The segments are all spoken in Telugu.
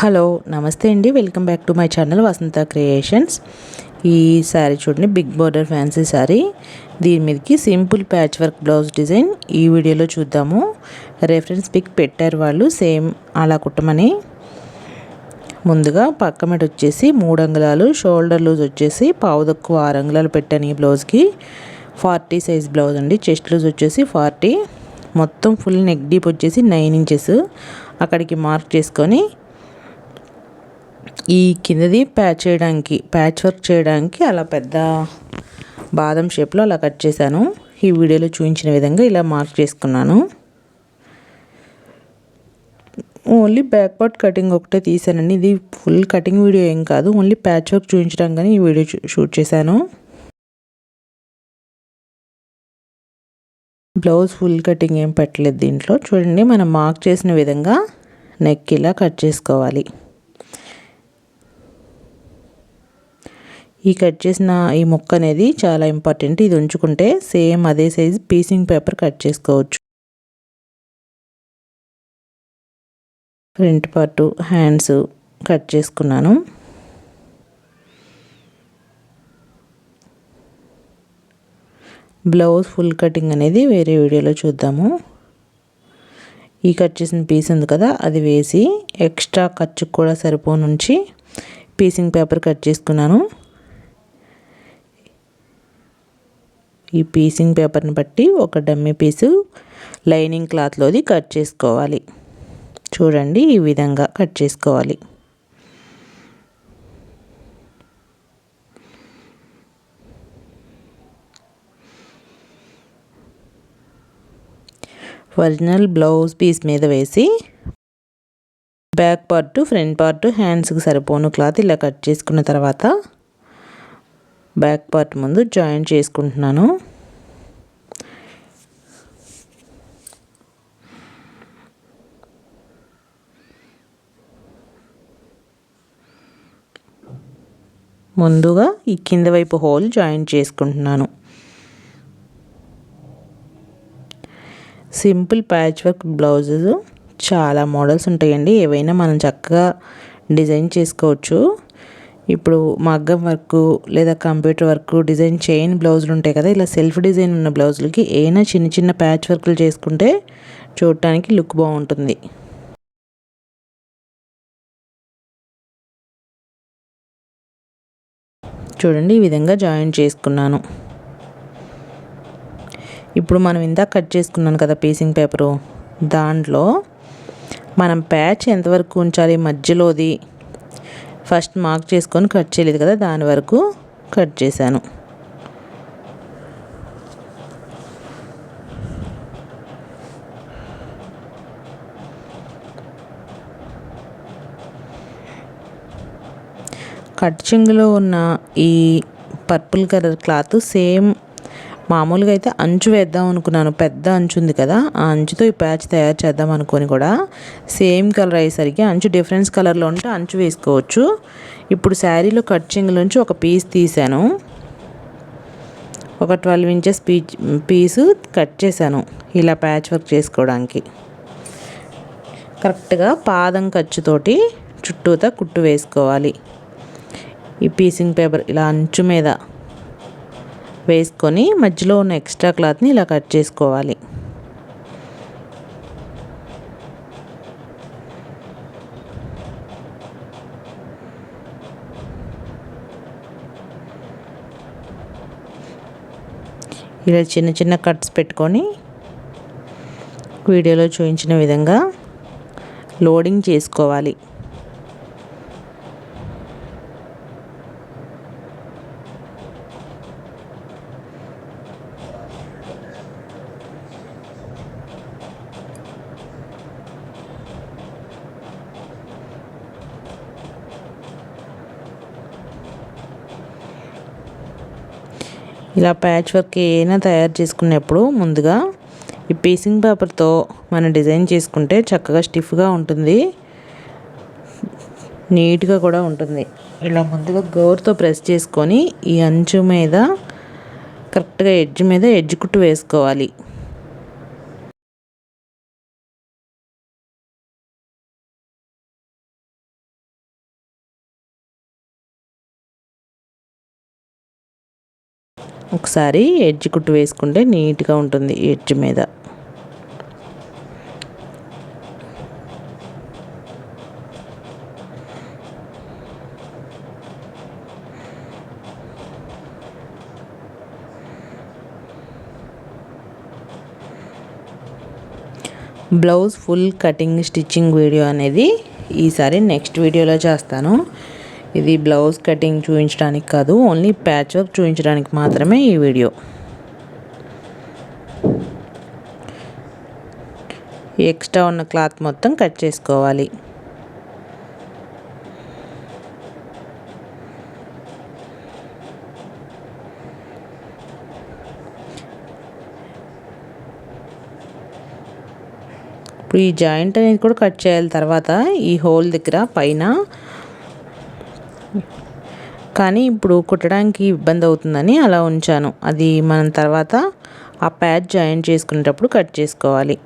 హలో నమస్తే అండి. Welcome back to my channel Vasantha creations. ఈ శారీ చూడండి బిగ్ బోర్డర్ ఫ్యాన్సీ శారీ. దీని మీదకి simple patch work blouse design ఈ వీడియోలో చూద్దాము. రెఫరెన్స్ పిక్ పెట్టారు వాళ్ళు సేమ్ అలా కుట్టమని. ముందుగా పక్క మీద వచ్చేసి మూడు అంగుళాలు షోల్డర్ లూజ్ వచ్చేసి పావు తక్కువ ఆరు అంగుళాలు పెట్టాను ఈ బ్లౌజ్కి. ఫార్టీ సైజ్ బ్లౌజ్ అండి చెస్ట్ లూజ్ వచ్చేసి ఫార్టీ. మొత్తం ఫుల్ నెక్ డీప్ వచ్చేసి నైన్ ఇంచెస్. అక్కడికి మార్క్ చేసుకొని ఈ కిందది ప్యాచ్ చేయడానికి ప్యాచ్ వర్క్ చేయడానికి అలా పెద్ద బాదం షేప్లో అలా కట్ చేశాను. ఈ వీడియోలో చూపించిన విధంగా ఇలా మార్క్ చేసుకున్నాను. ఓన్లీ బ్యాక్ పార్ట్ కటింగ్ ఒకటే తీసానండి. ఇది ఫుల్ కటింగ్ వీడియో ఏం కాదు. ఓన్లీ ప్యాచ్ వర్క్ చూపించడం కానీ ఈ వీడియో షూట్ చేశాను. బ్లౌజ్ ఫుల్ కటింగ్ ఏం పెట్టలేదు దీంట్లో. చూడండి మనం మార్క్ చేసిన విధంగా నెక్ ఇలా కట్ చేసుకోవాలి. ఈ కట్ చేసిన ఈ ముక్క అనేది చాలా ఇంపార్టెంట్. ఇది ఉంచుకుంటే సేమ్ అదే సైజ్ పీసింగ్ పేపర్ కట్ చేసుకోవచ్చు. ఫ్రంట్ పార్టు హ్యాండ్స్ కట్ చేసుకున్నాను. బ్లౌజ్ ఫుల్ కటింగ్ అనేది వేరే వీడియోలో చూద్దాము. ఈ కట్ చేసిన పీస్ ఉంది కదా అది వేసి ఎక్స్ట్రా ఖర్చుకు కూడా సరిపోనుంచి పీసింగ్ పేపర్ కట్ చేసుకున్నాను. ఈ పీసింగ్ పేపర్ని బట్టి ఒక డమ్మీ పీసు లైనింగ్ క్లాత్లోది కట్ చేసుకోవాలి. చూడండి ఈ విధంగా కట్ చేసుకోవాలి. ఒరిజినల్ బ్లౌజ్ పీస్ మీద వేసి బ్యాక్ పార్ట్ ఫ్రంట్ పార్ట్ హ్యాండ్స్కి సరిపోను క్లాత్ ఇలా కట్ చేసుకున్న తర్వాత బ్యాక్ పార్ట్ ముందు జాయిన్ చేసుకుంటున్నాను. ముందుగా ఈ కింద వైపు హోల్ జాయిన్ చేసుకుంటున్నాను. సింపుల్ ప్యాచ్ వర్క్ బ్లౌజెస్ చాలా మోడల్స్ ఉంటాయండి. ఏవైనా మనం చక్కగా డిజైన్ చేసుకోవచ్చు. ఇప్పుడు మగ్గం వర్క్ లేదా కంప్యూటర్ వర్క్ డిజైన్ చైన్ బ్లౌజులు ఉంటాయి కదా ఇలా సెల్ఫ్ డిజైన్ ఉన్న బ్లౌజులకి ఏమైనా చిన్న చిన్న ప్యాచ్ వర్క్లు చేసుకుంటే చూడటానికి లుక్ బాగుంటుంది. చూడండి ఈ విధంగా జాయిన్ చేసుకున్నాను. ఇప్పుడు మనం ఇందాక కట్ చేసుకున్నాను కదా పీసింగ్ పేపరు. దాంట్లో మనం ప్యాచ్ ఎంతవరకు ఉంచాలి మధ్యలోది ఫస్ట్ మార్క్ చేసుకొని కట్ చేయలేదు కదా దాని వరకు కట్ చేశాను. కట్ చెంగులో ఉన్న ఈ పర్పుల్ కలర్ క్లాత్ సేమ్ మామూలుగా అయితే అంచు వేద్దాం అనుకున్నాను. పెద్ద అంచు ఉంది కదా ఆ అంచుతో ఈ ప్యాచ్ తయారు చేద్దాం అనుకొని కూడా సేమ్ కలర్ అయ్యేసరికి అంచు డిఫరెన్స్ కలర్లో ఉంటే అంచు వేసుకోవచ్చు. ఇప్పుడు శారీలో కట్చింగ్ నుంచి ఒక పీస్ తీసాను ఒక twelve inches peach piece cut చేశాను ఇలా ప్యాచ్ వర్క్ చేసుకోవడానికి. కరెక్ట్గా పాదం ఖర్చుతోటి చుట్టూతా కుట్టు వేసుకోవాలి. ఈ పీసింగ్ పేపర్ ఇలా అంచు మీద వేసుకొని మధ్యలో ఉన్న ఎక్స్ట్రా క్లాత్ని ఇలా కట్ చేసుకోవాలి. ఇలా చిన్న చిన్న కట్స్ పెట్టుకొని వీడియోలో చూపించిన విధంగా లోడింగ్ చేసుకోవాలి. ఇలా ప్యాచ్ వర్క్ ఏమైనా తయారు చేసుకున్నప్పుడు ముందుగా ఈ పీసింగ్ పేపర్తో మనం డిజైన్ చేసుకుంటే చక్కగా స్టిఫ్గా ఉంటుంది. నీట్గా కూడా ఉంటుంది. ఇలా ముందుగా గోర్తో ప్రెస్ చేసుకొని ఈ అంచు మీద కరెక్ట్గా ఎడ్జ్ మీద ఎడ్జ్ కుట్టు వేసుకోవాలి. ఒకసారి ఎడ్జ్ కుట్టు వేసుకుంటే నీట్గా ఉంటుంది ఎడ్జ్ మీద. Blouse full cutting stitching video అనేది ఈసారి నెక్స్ట్ వీడియోలో చేస్తాను. ఇది బ్లౌజ్ కటింగ్ చూపించడానికి కాదు ఓన్లీ ప్యాచ్ వర్క్ చూపించడానికి మాత్రమే ఈ వీడియో. ఎక్స్ట్రా ఉన్న క్లాత్ మొత్తం కట్ చేసుకోవాలి. ఇప్పుడు ఈ జాయింట్ అనేది కూడా కట్ చేయాలి తర్వాత ఈ హోల్ దగ్గర పైన కానీ ఇప్పుడు కుట్టడానికి ఇబ్బంది అవుతుందని అలా ఉంచాను. అది మనం తర్వాత ఆ ప్యాచ్ జాయిన్ చేసుకునేటప్పుడు కట్ చేసుకోవాలి.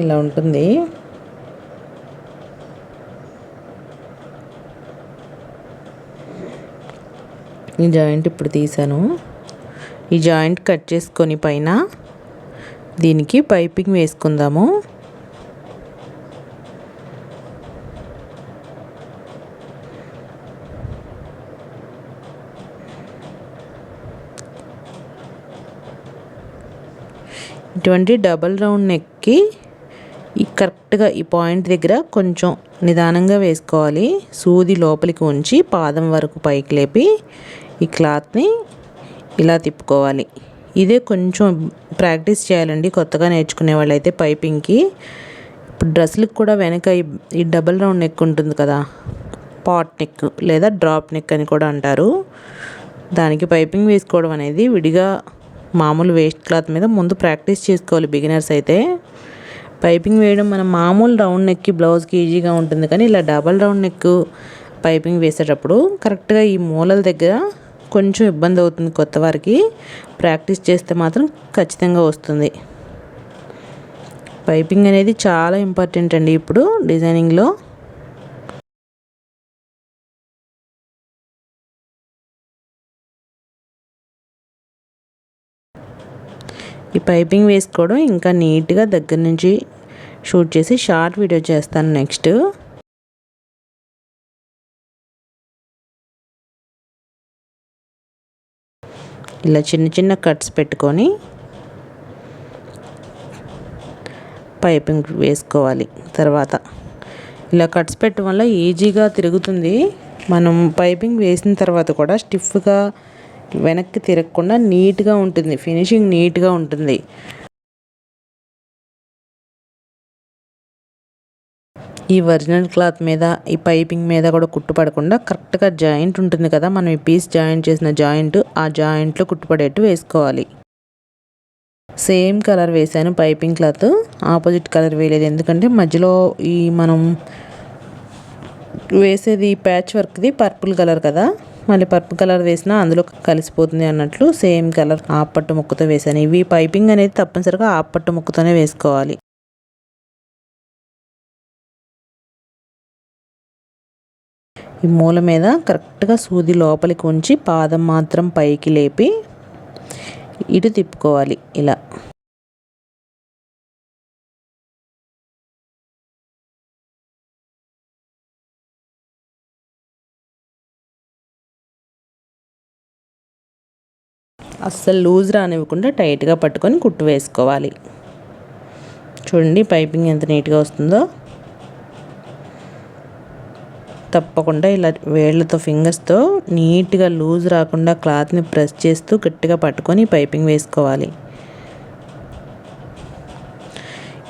ఇలా ఉంటుంది. ఈ జాయింట్ ఇప్పుడు తీసాను. ఈ జాయింట్ కట్ చేసుకొని పైన దీనికి పైపింగ్ వేసుకుందాము. ఇటువంటి డబల్ రౌండ్ నెక్కి ఈ కరెక్ట్గా ఈ పాయింట్ దగ్గర కొంచెం నిదానంగా వేసుకోవాలి. సూది లోపలికి ఉంచి పాదం వరకు పైకి లేపి ఈ క్లాత్ని ఇలా తిప్పుకోవాలి. ఇదే కొంచెం ప్రాక్టీస్ చేయాలండి. కొత్తగా నేర్చుకునే వాళ్ళైతే పైపింగ్కి. ఇప్పుడు డ్రెస్లకు కూడా వెనక ఈ డబల్ రౌండ్ నెక్ ఉంటుంది కదా? పాట్ నెక్ లేదా డ్రాప్ నెక్ అని కూడా అంటారు. దానికి పైపింగ్ వేసుకోవడం అనేది విడిగా మామూలు వేస్ట్ క్లాత్ మీద ముందు ప్రాక్టీస్ చేసుకోవాలి బిగినర్స్ అయితే. పైపింగ్ వేయడం మన మామూలు రౌండ్ నెక్కి బ్లౌజ్కి ఈజీగా ఉంటుంది కానీ ఇలా డబల్ రౌండ్ నెక్ పైపింగ్ వేసేటప్పుడు కరెక్ట్గా ఈ మూలల దగ్గర కొంచెం ఇబ్బంది అవుతుంది కొత్త వారికి. ప్రాక్టీస్ చేస్తే మాత్రం ఖచ్చితంగా వస్తుంది. పైపింగ్ అనేది చాలా ఇంపార్టెంట్ అండి ఇప్పుడు డిజైనింగ్లో. ఈ పైపింగ్ వేసుకోవడం ఇంకా నీట్గా దగ్గర నుంచి షూట్ చేసి షార్ట్ వీడియో చేస్తాను నెక్స్ట్. ఇలా చిన్న చిన్న కట్స్ పెట్టుకొని పైపింగ్ వేసుకోవాలి తర్వాత. ఇలా కట్స్ పెట్టడం వల్ల ఈజీగా తిరుగుతుంది. మనం పైపింగ్ వేసిన తర్వాత కూడా స్టిఫ్గా వెనక్కి తిరగకుండా నీట్గా ఉంటుంది. ఫినిషింగ్ నీట్గా ఉంటుంది. ఈ ఒరిజినల్ క్లాత్ మీద ఈ పైపింగ్ మీద కూడా కుట్టుపడకుండా కరెక్ట్గా జాయింట్ ఉంటుంది కదా మనం ఈ పీస్ జాయింట్ చేసిన జాయింట్ ఆ జాయింట్లో కుట్టుపడేట్టు వేసుకోవాలి. సేమ్ కలర్ వేసాను పైపింగ్ క్లాత్ ఆపోజిట్ కలర్ వేయలేదు. ఎందుకంటే మధ్యలో ఈ మనం వేసేది ప్యాచ్ వర్క్ది పర్పుల్ కలర్ కదా మళ్ళీ పర్పుల్ కలర్ వేసినా అందులో కలిసిపోతుంది అన్నట్లు సేమ్ కలర్ ఆపట్టు ముక్కతో వేసాను ఇవి పైపింగ్ అనేది తప్పనిసరిగా ఆపట్టు ముక్కతోనే వేసుకోవాలి. ఈ మూల మీద కరెక్ట్గా సూది లోపలికి ఉంచి పాదం మాత్రం పైకి లేపి ఇటు తిప్పుకోవాలి ఇలా. అస్సలు లూజ్ రానివ్వకుండా టైట్గా పట్టుకొని కుట్టు వేసుకోవాలి. చూడండి పైపింగ్ ఎంత నీట్గా వస్తుందో. తప్పకుండా ఇలా వేళ్ళతో ఫింగర్స్తో నీట్గా లూజ్ రాకుండా క్లాత్ని ప్రెస్ చేస్తూ గట్టిగా పట్టుకొని పైపింగ్ వేసుకోవాలి.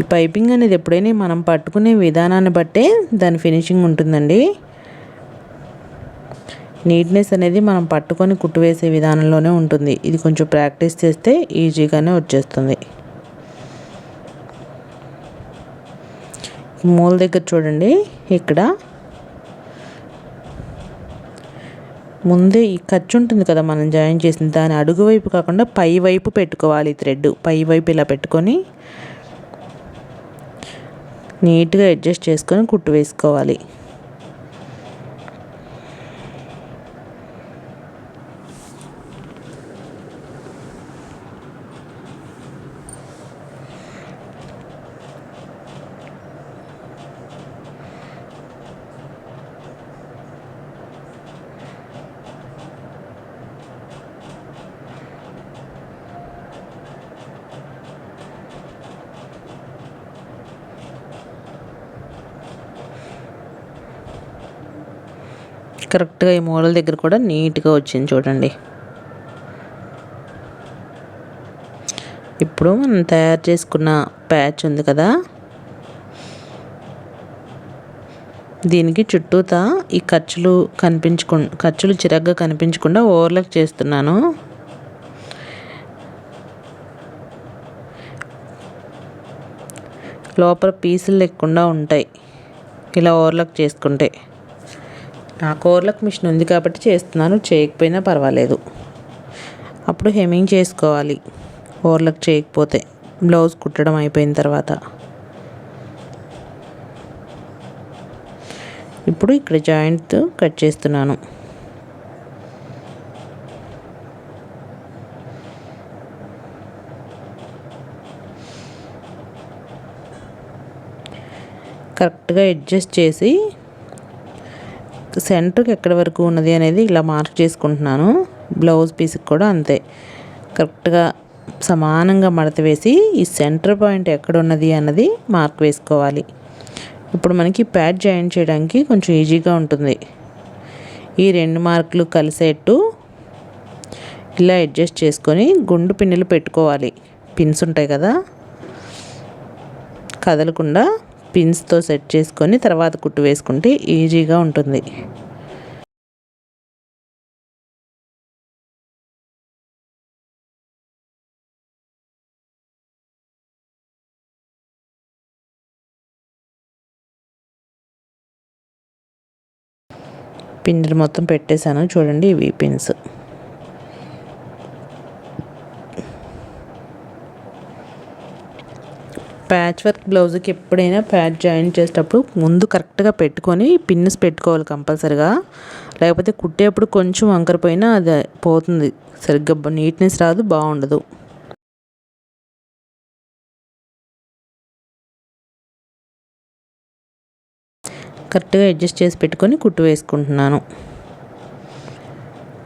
ఈ పైపింగ్ అనేది ఎప్పుడైనా మనం పట్టుకునే విధానాన్ని బట్టే దాని ఫినిషింగ్ ఉంటుందండి. నీట్నెస్ అనేది మనం పట్టుకొని కుట్టు వేసే విధానంలోనే ఉంటుంది. ఇది కొంచెం ప్రాక్టీస్ చేస్తే ఈజీగానే వచ్చేస్తుంది. మూల దగ్గర చూడండి. ఇక్కడ ముందే ఈ ఖర్చు ఉంటుంది కదా మనం జాయిన్ చేసిన దాని అడుగు వైపు కాకుండా పై వైపు పెట్టుకోవాలి థ్రెడ్. పై వైపు ఇలా పెట్టుకొని నీట్గా అడ్జస్ట్ చేసుకొని కుట్టు వేసుకోవాలి. కరెక్ట్గా ఈ మూలల దగ్గర కూడా నీట్గా వచ్చింది చూడండి. ఇప్పుడు మనం తయారు చేసుకున్న ప్యాచ్ ఉంది కదా. దీనికి చుట్టూతా ఈ ఖర్చులు కనిపించకు ఖర్చులు చిరగ్గా కనిపించకుండా ఓవర్లక్ చేస్తున్నాను. లోపల పీసులు లేకుండా ఉంటాయి. ఇలా ఓవర్లక్ చేసుకుంటే. నాకు ఓవర్లక్ మిషన్ ఉంది కాబట్టి చేస్తున్నాను చేయకపోయినా పర్వాలేదు. అప్పుడు హెమ్మింగ్ చేసుకోవాలి. ఓవర్లక్ చేయకపోతే బ్లౌజ్ కుట్టడం అయిపోయిన తర్వాత. ఇప్పుడు ఇక్కడ జాయింట్ కట్ చేస్తున్నాను. కరెక్ట్గా అడ్జస్ట్ చేసి సెంటర్కి ఎక్కడి వరకు ఉన్నది అనేది ఇలా మార్క్ చేసుకుంటున్నాను. బ్లౌజ్ పీస్కి కూడా అంతే. కరెక్ట్గా సమానంగా మడత వేసి ఈ సెంటర్ పాయింట్ ఎక్కడ ఉన్నది అన్నది మార్క్ వేసుకోవాలి. ఇప్పుడు మనకి ప్యాడ్ జాయిన్ చేయడానికి కొంచెం ఈజీగా ఉంటుంది. ఈ రెండు మార్కులు కలిసేట్టు ఇలా అడ్జస్ట్ చేసుకొని గుండు పిన్నులు పెట్టుకోవాలి. పిన్స్ ఉంటాయి కదా. కదలకుండా పిన్స్తో సెట్ చేసుకొని తర్వాత కుట్టు వేసుకుంటే ఈజీగా ఉంటుంది. పిన్నులు మొత్తం పెట్టేశాను. చూడండి ఇవి పిన్స్. ప్యాచ్ వర్క్ బ్లౌజ్కి ఎప్పుడైనా ప్యాచ్ జాయిన్ చేసేటప్పుడు ముందు కరెక్ట్గా పెట్టుకొని పిన్స్ పెట్టుకోవాలి కంపల్సరిగా. లేకపోతే కుట్టేప్పుడు కొంచెం వంకరపోయినా అది పోతుంది. సరిగ్గా నీట్నెస్ రాదు బాగుండదు. కరెక్ట్గా అడ్జస్ట్ చేసి పెట్టుకొని కుట్టు వేసుకుంటున్నాను.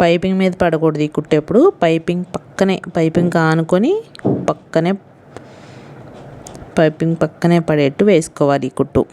పైపింగ్ మీద పడకూడదు ఈ కుట్టేప్పుడు. పైపింగ్ పక్కనే పైపింగ్ ఆనుకొని పక్కనే పైపింగ్ పక్కనే పడేట్టు వేసుకోవాలి ఈ కుట్టు.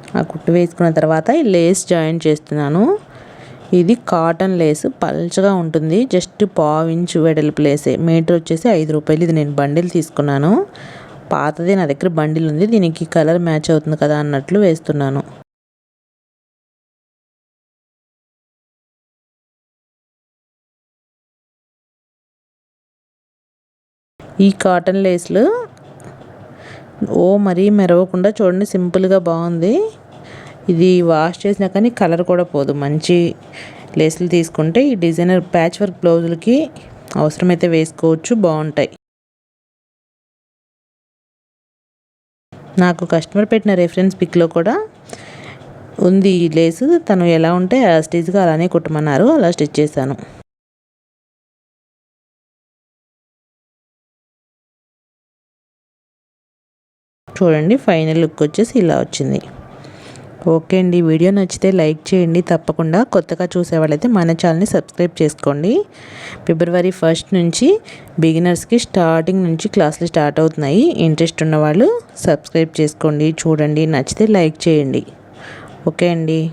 ఆ కుట్టు వేసుకున్న తర్వాత ఈ లేస్ జాయిన్ చేస్తున్నాను. ఇది కాటన్ లేస్ పల్చగా ఉంటుంది. జస్ట్ పావించు వెడల్పు లేసే. మీటర్ వచ్చేసి ఐదు రూపాయలు. ఇది నేను బండిల్ తీసుకున్నాను. పాతది నా దగ్గర బండిల్ ఉంది. దీనికి కలర్ మ్యాచ్ అవుతుంది కదా అన్నట్లు వేస్తున్నాను. ఈ కాటన్ లేస్లు ఓ మరీ మెరవకుండా చూడండి. సింపుల్గా బాగుంది. ఇది వాష్ చేసినా కానీ కలర్ కూడా పోదు. మంచి లేసులు తీసుకుంటే ఈ డిజైనర్ ప్యాచ్ వర్క్ బ్లౌజులకి అవసరమైతే వేసుకోవచ్చు. బాగుంటాయి. నాకు కస్టమర్ పెట్టిన రెఫరెన్స్ పిక్లో కూడా ఉంది ఈ లేసు. తను ఎలా ఉంటే ఆ స్టిచ్గా అలానే కుట్టమన్నారు. అలా స్టిచ్ చేశాను. చూడండి ఫైనల్ లుక్ వచ్చేసి ఇలా వచ్చింది. ఓకే అండి. వీడియో నచ్చితే లైక్ చేయండి. తప్పకుండా కొత్తగా చూసేవాళ్ళైతే మన ఛానల్ని సబ్స్క్రైబ్ చేసుకోండి. ఫిబ్రవరి ఫస్ట్ నుంచి బిగినర్స్కి స్టార్టింగ్ నుంచి క్లాసులు స్టార్ట్ అవుతున్నాయి. ఇంట్రెస్ట్ ఉన్నవాళ్ళు సబ్స్క్రైబ్ చేసుకోండి. చూడండి. నచ్చితే లైక్ చేయండి. ఓకే అండి.